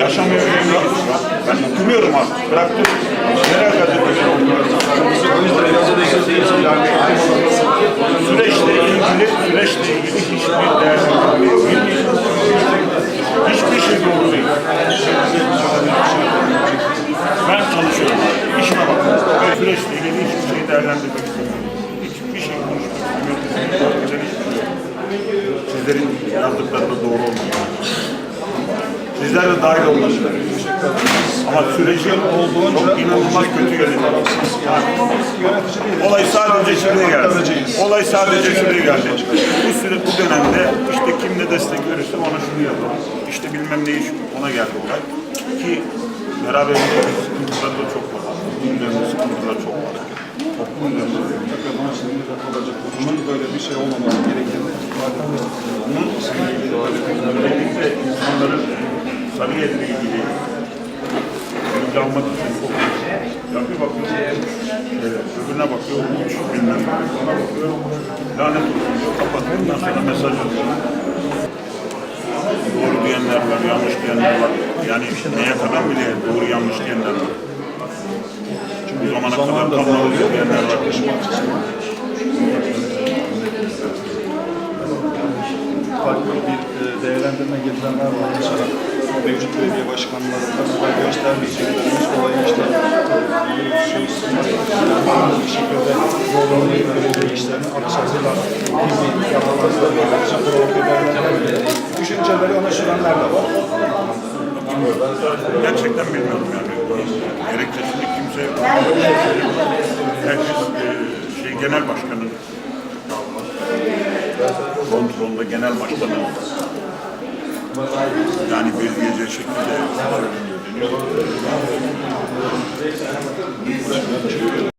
Yaşamıyor evliyiz. Ben okumuyorum artık. Bıraktım. Kadar okuyorum? Süreçle ilgili, süreçle ilgili hiçbir değerlendirme Hiçbir şey doğru değil. Ben çalışıyorum. İşime bakıyorum. Süreçle ilgili hiçbir şeyi değerlendirmek istemiyorum. Hiçbir şey konuşmak istemiyorum. Sizlerin yazdıkları da doğru olmuyor. Sizler de dahil olmak Ama sürecin çok inanılmaz kötü yönetimi. Olay sadece şuraya geldi. Olay sadece şuraya geldi. Bu süre bu dönemde işte kim ne destek verirse ona şunu yapalım. İşte bilmem ne iş ona geldi olay. Ki beraberinde sıkıntılar da çok var. Üzerinde sıkıntılar çok var. Toplum üzerinde. Bunun böyle bir şey olmaması gerektiğini ifade. Bunun özellikle insanların Sarıyer'le ilgili almak için ya bir bakıyorum şöyle, öbürüne bakıyorum uç bilmem ona bakıyorum lanet olsun diyor kapatıyor ondan sonra mesaj yazıyor. Doğru diyenler var, yanlış diyenler var. Yani neye kadar bile doğru yanlış diyenler var. Bu zamana kadar kalmalı diyenler var. Farklı bir e, değerlendirme getirenler var. Mesela mevcut belediye başkanları tarafından göstermeyeceklerimiz olayı işte bir şekilde yollayıp belediye işlerini aksatırlar gibi yapamazlar. Düşünceleri ona sürenler de var. Gerçekten bilmiyorum yani. Gerekçesini kimse herkes e, şey genel başkanın kontrolünde genel başkanın yani bir gece şekilde dönüyor.